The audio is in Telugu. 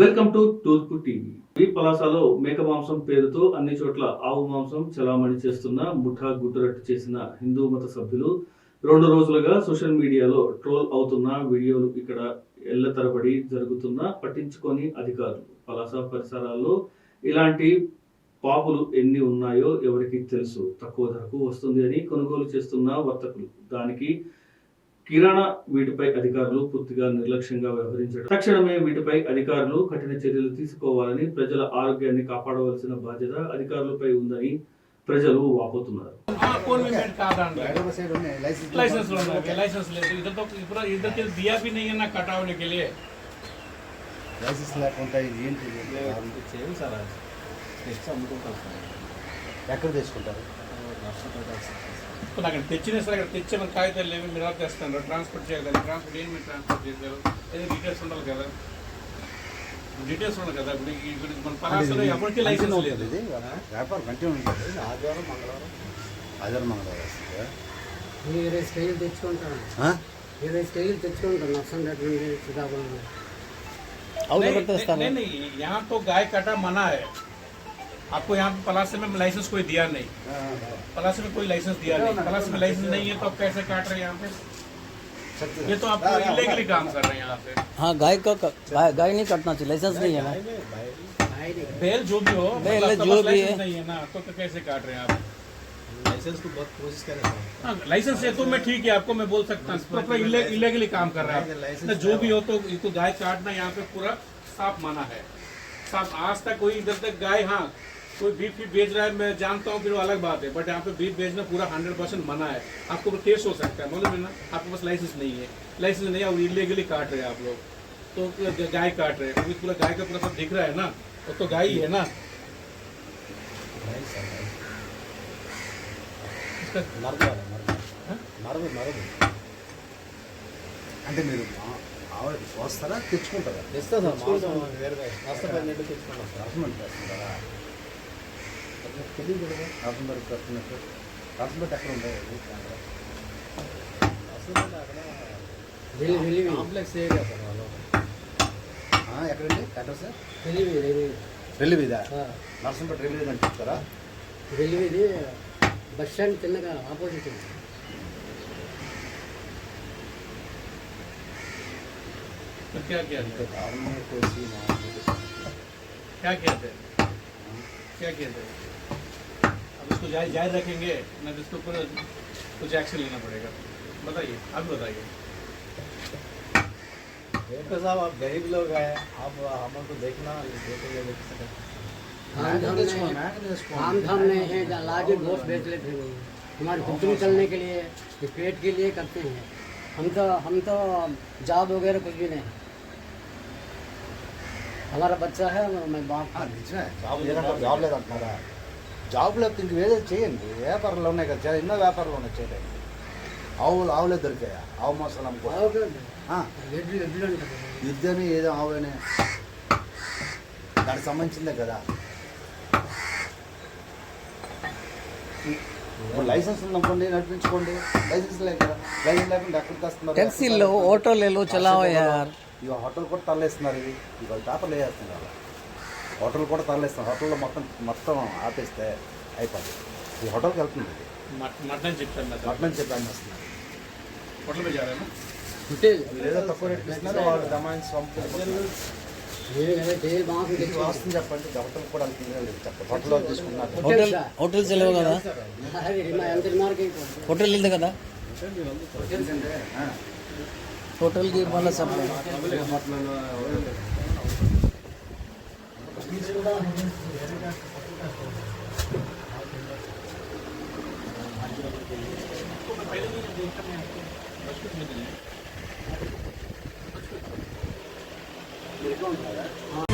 వెల్కమ్ టు తూర్పు టీవీ. ఈ పలాసలో మేక మాంసం పేరుతో అన్ని చోట్ల ఆవు మాంసం చలామణి చేస్తున్న ముఠా గుట్టురట్టు చేసిన హిందూ మత సభ్యులు రెండు రోజులుగా సోషల్ మీడియాలో ట్రోల్ అవుతున్న వీడియోలు ఇక్కడ ఎల్ల తరబడి జరుగుతున్న పట్టించుకొని అధికారులు. పలాస పరిసరాల్లో ఇలాంటి పాపులు ఎన్ని ఉన్నాయో ఎవరికి తెలుసు. తక్కువ ధరకు వస్తుంది అని కొనుగోలు చేస్తున్న వర్తకులు. దానికి కిరాణా వీటిపై అధికారులు పూర్తిగా నిర్లక్ష్యంగా వ్యవహరించడం. తక్షణమే వీటిపై అధికారులు కఠిన చర్యలు తీసుకోవాలని ప్రజల ఆరోగ్యాన్ని కాపాడవలసిన బాధ్యత అధికారులపై ఉందని ప్రజలు వాపోతున్నారు. లేకుండా ఎక్కడ తీసుకుంటారు ఇప్పుడు అక్కడ తెచ్చిన సరే అక్కడ తెచ్చిన కాగితాలు లేవి మీరు ఎలా తెస్తారు ట్రాన్స్పోర్ట్ చేయాలి ట్రాన్స్పోర్ట్ ఏం మీరు ట్రాన్స్పోర్ట్ చేశారు ఏదో డీటెయిల్స్ ఉండాలి కదా డీటెయిల్స్ ఉండాలి కదా ఇప్పుడు ఈ- ఇప్పుడు మన పలాసలో ఎవరికి లైసెన్స్ కంటిన్యూ లేదు ఉంటుంది ఇది వ్యాపారం కంటిన్యూ ఉంటుంది ఆదివారం మంగళవారం ఆధార్ మంగళవారం వస్తుందా? నేను ఇరవై స్టైల్ తెచ్చుకుంటాను ఆ? ఇరవై స్టైల్ తెచ్చుకుంటాను నష్టం నుండి శ్రీకాకుళం नहीं, नहीं नहीं, नहीं यहाँ तो गाय काटा मना है आपको यहाँ पे पलासे में लाइसेंस कोई दिया नहीं। पलासे में कोई लाइसेंस दिया नहीं। पलासे में लाइसेंस नहीं है तो आप कैसे काट रहे हैं यहाँ पे? ये तो आप इलीगली काम कर रहे हैं यहाँ पे। हाँ गाय का गाय गाय नहीं काटना चाहिए लाइसेंस नहीं है ना। बैल जो भी हो बैल मतलब जो भी है। नहीं है ना तो, तो कैसे काट रहे हैं आप? लाइसेंस को बहुत कोशिश करें सर हाँ, लाइसेंस है तो मैं ठीक है आपको मैं बोल सकता हूँ। तो पूरा इलीगली काम कर रहा है जो भी हो तो इसको गाय काटना यहाँ पे पूरा साफ़ माना है। साफ़ आज तक कोई इधर तक गाय हाँ कोई बीफ भी बेच रहा है मैं जानता हूँ फिर वो अलग बात है बट यहाँ पे बीफ बेचना पूरा हंड्रेड परसेंट मना है आपको केस हो सकता है मालूम है ना आपके पास लाइसेंस नहीं है लाइसेंस नहीं है और इलीगली काट रहे हैं आप लोग तो गाय काट रहे हैं क्योंकि पूरा गाय का पूरा सब दिख रहा है ना वो तो गाय ही है ना इसका మరదాలి మరదు మరదు అంటే మీరు ఆ- ఆవిడ వస్తారా తెచ్చుకుంటారా తెస్తా సార్ మాంసం వేరుగా నష్టపోయినట్టు తెచ్చుకున్నాం సార్ రాజమండ్రి చేస్తున్నారా తెలియదు కదా రాజమండ్రి చేస్తున్నట్టు రాజమండ్రి ఎక్కడ ఉంటాయి వెళ్ళి వెళ్ళి కాంప్లెక్స్ ఏరియా సార్ వాళ్ళు ఎక్కడండి అడ్రస్ వెళ్ళి వెళ్ళి రైల్వేదా నర్సంపేట రైల్వే అని చెప్తారా వెళ్ళి బస్ స్టాండ్ చిన్నగా ఆపోజిట్ ఉంది. तो क्या किया ఇంకా था దారుణంగా కోసి మాంసం क्या किया था क्या किया था अब इसको ज़ाहिर ज़ाहिर रखेंगे ना तो इसको कुछ एक्शन लेना पड़ेगा। बताइए आप बताइए। डॉक्टर साहब आप गरीब लोग हैं आप हमें तो देखना देखेंगे देख सकते काम धाम नहीं है ला के बेच लेते हैं हमारे कुटुंब चलने के लिए पेट के लिए करते हैं। हम तो हम तो जाब वगैरह कुछ भी नहीं। हमारा बच्चा है मैं बाप है जॉब ले रखा है జాబ్ లేదంటున్నారా జాబ్ లేకపోతే ఇంక వేరే చేయండి వ్యాపారాలు ఉన్నాయి కదా చాలా ఎన్నో వ్యాపారాలు ఉన్నాయి చేయలేదు ఆవులు ఆవులే దొరికాయా ఆవు మాసాలు అమ్ముకో ఆ, ఎడ్లు ఎడ్లు ఉంటుంది యుద్ధమే ఏదో ఆవునే దానికి సంబంధించిందే కదా ఇప్పుడు లైసెన్స్ ఉందనుకోండి నడిపించుకోండి లైసెన్స్ లేదు కదా లైసెన్స్ లేకుండా ఎక్కడికి వస్తున్నారు टैक्सी लो ऑटो ले लो चलाओ यार ఇక హోటల్ కూడా తరలేస్తున్నారు ఇవి ఇక పేపర్లు వేసేస్తున్నారు అలా హోటల్ కూడా తరలిస్తాం. హోటల్లో మొత్తం మొత్తం ఆపేస్తే అయిపోతుంది ఈ హోటల్కి వెళ్తుంది ఇది మటన్ చెప్పాను మటన్ చెప్పాను వస్తుంది. హోటల్ తక్కువ రేట్ వస్తుంది చెప్పండి హోటల్ కూడా చెప్పండి. హోటల్ హోటల్స్ కదా? హోటల్ వెళ్ళదు కదా? హోటల్కి మళ్ళీ సప్లై మీరు ఎక్కడ ఉంటారా